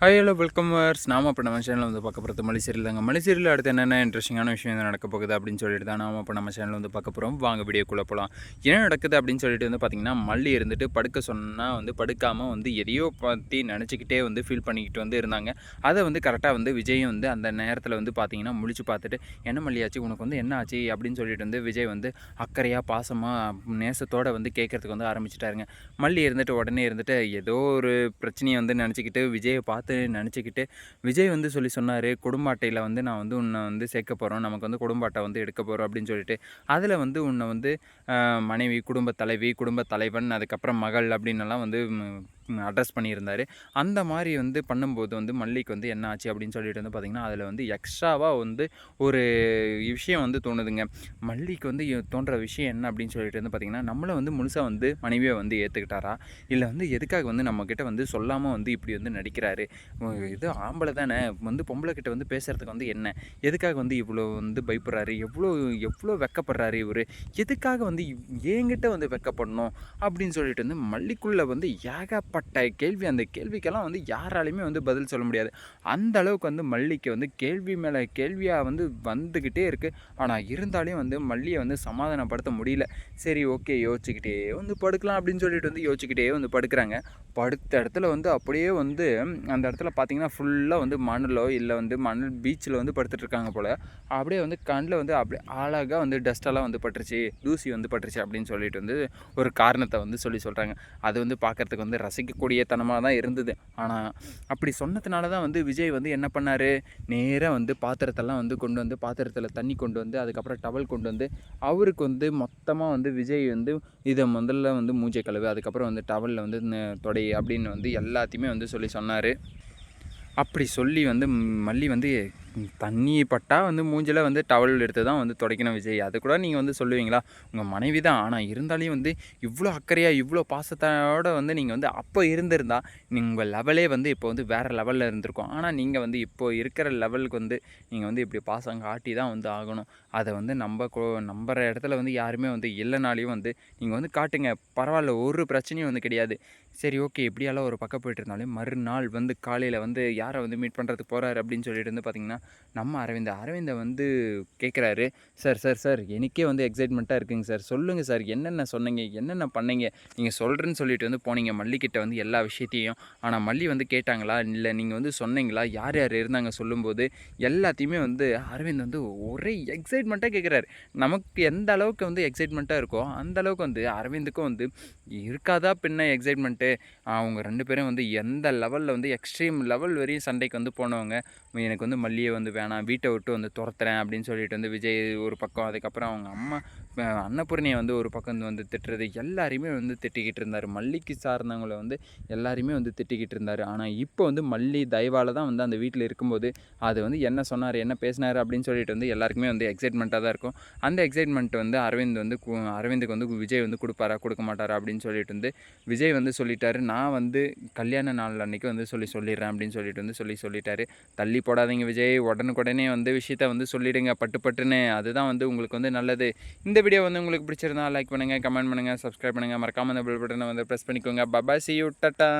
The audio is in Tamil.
ஹாய் ஹலோ வெல்கம் வர்ஸ் நாம இப்போ நம்ம சேனலில் வந்து பார்க்க போகிறது மலைசீரியல் தாங்க. மலைசீரியல் அடுத்து என்னென்ன இன்ட்ரெஸ்டிங்கான விஷயம் வந்து நடக்க போகுது அப்படின்னு சொல்லிட்டு தான் நாம இப்போ நம்ம சேனலில் வந்து பார்க்க போகிறோம் வாங்க வீடியோக்குள்ளே போகலாம் என்ன நடக்குது அப்படின்னு சொல்லிட்டு வந்து பார்த்திங்கன்னா மல்லி இருந்துட்டு படுக்க சொன்னால் வந்து படுக்காமல் வந்து எதையோ பற்றி நினச்சிக்கிட்டே வந்து ஃபீல் பண்ணிக்கிட்டு வந்து இருந்தாங்க. அதை வந்து கரெக்டாக வந்து விஜயும் வந்து அந்த நேரத்தில் வந்து பார்த்திங்கன்னா முழிச்சு பார்த்துட்டு என்ன மல்லியாச்சு உனக்கு வந்து என்ன ஆச்சு? அப்படின்னு சொல்லிட்டு வந்து விஜய் வந்து அக்கறையாக பாசமாக நேசத்தோடு வந்து கேட்குறதுக்கு வந்து ஆரம்பிச்சிட்டாருங்க. மல்லி இருந்துட்டு உடனே இருந்துட்டு ஏதோ ஒரு பிரச்சனையை வந்து நினச்சிக்கிட்டு விஜயை பார்த்து பார்த்து நினச்சிக்கிட்டு விஜய் வந்து சொல்லி சொன்னார் குடும்ப அட்டையில் வந்து நான் வந்து உன்னை வந்து சேர்க்க போகிறோம் நமக்கு வந்து குடும்ப அட்டை வந்து எடுக்க போகிறோம் அப்படின்னு சொல்லிட்டு அதில் வந்து உன்னை வந்து மனைவி குடும்ப தலைவி குடும்ப தலைவன் அதுக்கப்புறம் மகள் அப்படின்னுலாம் வந்து அட்ரஸ் பண்ணியிருந்தார். அந்த மாதிரி வந்து பண்ணும்போது வந்து மல்லிக்கு வந்து என்ன ஆச்சு அப்படின்னு சொல்லிட்டு வந்து பார்த்திங்கன்னா அதில் வந்து எக்ஸ்ட்ராவாக வந்து ஒரு விஷயம் வந்து தோணுதுங்க. மல்லிக்கு வந்து தோன்ற விஷயம் என்ன அப்படின்னு சொல்லிட்டு வந்து பார்த்திங்கன்னா நம்மளை வந்து முழுசாக வந்து மனைவியை வந்து ஏற்றுக்கிட்டாரா இல்லை வந்து எதுக்காக வந்து நம்மக்கிட்ட வந்து சொல்லாமல் வந்து இப்படி வந்து நடிக்கிறாரு? இது ஆம்பளை தானே வந்து பொம்பளை கிட்ட வந்து பேசுகிறதுக்கு வந்து என்ன? எதுக்காக வந்து இவ்வளோ வந்து பயப்படுறாரு? எவ்வளோ எவ்வளோ வெக்கப்படுறாரு இவர்? எதுக்காக வந்து என்கிட்ட வந்து வெக்கப்படணும்? அப்படின்னு சொல்லிட்டு வந்து மல்லிக்குள்ளே வந்து ஏகப்பட்ட கேள்வி அந்த கேள்விக்கெல்லாம் வந்து யாராலையுமே வந்து பதில் சொல்ல முடியாது. அந்த அளவுக்கு வந்து மல்லிக்கு வந்து கேள்வி மேலே கேள்வியாக வந்து வந்துக்கிட்டே இருக்குது ஆனால் இருந்தாலும் வந்து மல்லியை வந்து சமாதானப்படுத்த முடியல. சரி ஓகே யோசிச்சுக்கிட்டே வந்து படுக்கலாம் அப்படின்னு சொல்லிட்டு வந்து யோசிச்சுக்கிட்டே வந்து படுக்கிறாங்க. படுத்த இடத்துல வந்து அப்படியே வந்து அந்த இடத்துல பார்த்தீங்கன்னா ஃபுல்லாக வந்து மணலோ இல்லை வந்து மணல் பீச்சில் வந்து படுத்துட்டு இருக்காங்க போல். அப்படியே வந்து கண்ணில் வந்து அப்படியே அழகாக வந்து டஸ்ட்டெல்லாம் வந்து பட்டுருச்சு தூசி வந்து பட்டுருச்சு அப்படின்னு சொல்லிட்டு வந்து ஒரு காரணத்தை வந்து சொல்லி சொல்கிறாங்க அது வந்து பார்க்கறதுக்கு வந்து ரசிக்கக்கூடிய தனமாக தான் இருந்தது. ஆனால் அப்படி சொன்னதுனால தான் வந்து விஜய் வந்து என்ன பண்ணார்? நேராக வந்து பாத்திரத்தெல்லாம் வந்து கொண்டு வந்து பாத்திரத்தில் தண்ணி கொண்டு வந்து அதுக்கப்புறம் டவல் கொண்டு வந்து அவருக்கு வந்து மொத்தமாக வந்து விஜய் வந்து இதை முதல்ல வந்து மூஞ்சை கழுவு அதுக்கப்புறம் வந்து டவலில் வந்து ந- தொடை அப்படின்னு வந்து எல்லாத்தையுமே வந்து சொல்லி சொன்னார். அப்படி சொல்லி வந்து மல்லி வந்து தண்ணி பட்டா வந்து மூஞ்சில் வந்து டவல் எடுத்து தான் வந்து துடைக்கணும் விஜய். அது கூட நீங்கள் வந்து சொல்லுவீங்களா? உங்கள் மனைவி தான் ஆனால் இருந்தாலையும் வந்து இவ்வளோ அக்கறையாக இவ்வளோ பாசத்தோட வந்து நீங்கள் வந்து அப்போ இருந்திருந்தா உங்கள் லெவலே வந்து இப்போ வந்து வேறு லெவலில் இருந்திருக்கும். ஆனால் நீங்கள் வந்து இப்போ இருக்கிற லெவலுக்கு வந்து நீங்கள் வந்து இப்படி பாசம் காட்டி தான் வந்து ஆகணும். அதை வந்து நம்ப நம்புற இடத்துல வந்து யாருமே வந்து இல்லைனாலையும் வந்து நீங்கள் வந்து காட்டுங்க. பரவாயில்ல ஒரு பிரச்சனையும் வந்து கிடையாது. சரி ஓகே எப்படியால ஒரு பக்கம் போயிட்டு இருந்தாலும் மறுநாள் வந்து காலையில் வந்து யாரை வந்து மீட் பண்ணுறதுக்கு போகிறாரு அப்படின்னு சொல்லிட்டு வந்து பார்த்திங்கன்னா நம்ம அரவிந்த் அரவிந்தை வந்து கேட்குறாரு சார் சார் சார் எனக்கே வந்து எக்ஸைட்மெண்ட்டாக இருக்குங்க சார். சொல்லுங்கள் சார் என்னென்ன சொன்னீங்க என்னென்ன பண்ணீங்க? நீங்கள் சொல்கிறேன்னு சொல்லிட்டு வந்து போனீங்க மல்லிக்கிட்ட வந்து எல்லா விஷயத்தையும். ஆனால் மல்லி வந்து கேட்டாங்களா? இல்லை நீங்கள் வந்து சொன்னீங்களா? யார் யார் இருந்தாங்க? சொல்லும்போது எல்லாத்தையுமே வந்து அரவிந்த் வந்து ஒரே எக்ஸைட்மெண்ட்டாக கேட்குறாரு. நமக்கு எந்த அளவுக்கு வந்து எக்ஸைட்மெண்ட்டாக இருக்கோ அந்த அளவுக்கு வந்து அரவிந்துக்கும் வந்து இருக்காதா பின்ன எக்ஸைட்மெண்ட்டு அவங்க ரெண்டு பேரும் வந்து எந்த லெவலில் வந்து எக்ஸ்ட்ரீம் லெவல் வரையும் சண்டைக்கு வந்து போனவங்க. எனக்கு வந்து மல்லியை வந்து வேணாம் வீட்டை விட்டு வந்து துரத்துறேன் அப்படின்னு சொல்லிட்டு வந்து விஜய் ஒரு பக்கம் அதுக்கப்புறம் அவங்க அம்மா அன்னபூர்ணியை வந்து ஒரு பக்கம் வந்து திட்டுறது எல்லாரையுமே வந்து திட்டிக்கிட்டு இருந்தார். மல்லிக்கு சார்ந்தவங்கள வந்து எல்லாருமே வந்து திட்டிக்கிட்டு இருந்தார். ஆனால் இப்போ வந்து மல்லி தயவால் தான் வந்து அந்த வீட்டில் இருக்கும்போது அது வந்து என்ன சொன்னார் என்ன பேசினார் அப்படின்னு சொல்லிட்டு வந்து எல்லாருக்குமே வந்து எக்ஸைட்மெண்ட்டாக தான் இருக்கும். அந்த எக்ஸைட்மெண்ட் வந்து அரவிந்த் வந்து அரவிந்துக்கு வந்து விஜய் வந்து கொடுப்பாரா கொடுக்க மாட்டாரா அப்படின்னு சொல்லிட்டு வந்து விஜய் வந்து சொல்லிட்டாரு. நான் வந்து கல்யாண நாள் அன்னைக்கு வந்து சொல்லி சொல்லிடுறேன் அப்படின்னு சொல்லிட்டு வந்து சொல்லி சொல்லிட்டாரு. தள்ளி போடாதீங்க விஜய் உடனுக்குடனே வந்து விஷயத்த வந்து சொல்லிவிடுங்க பட்டு பட்டுன்னு. அதுதான் வந்து உங்களுக்கு வந்து நல்லது. இந்த வீடியோ வந்து உங்களுக்கு பிடிச்சிருந்தா லைக் பண்ணுங்கள் கமெண்ட் பண்ணுங்கள் சப்ஸ்கிரைப் பண்ணுங்கள் மறக்காமல் அந்த பில் பட்டனை வந்து ப்ரெஸ் பண்ணிக்கோங்க. Baba C you ta-ta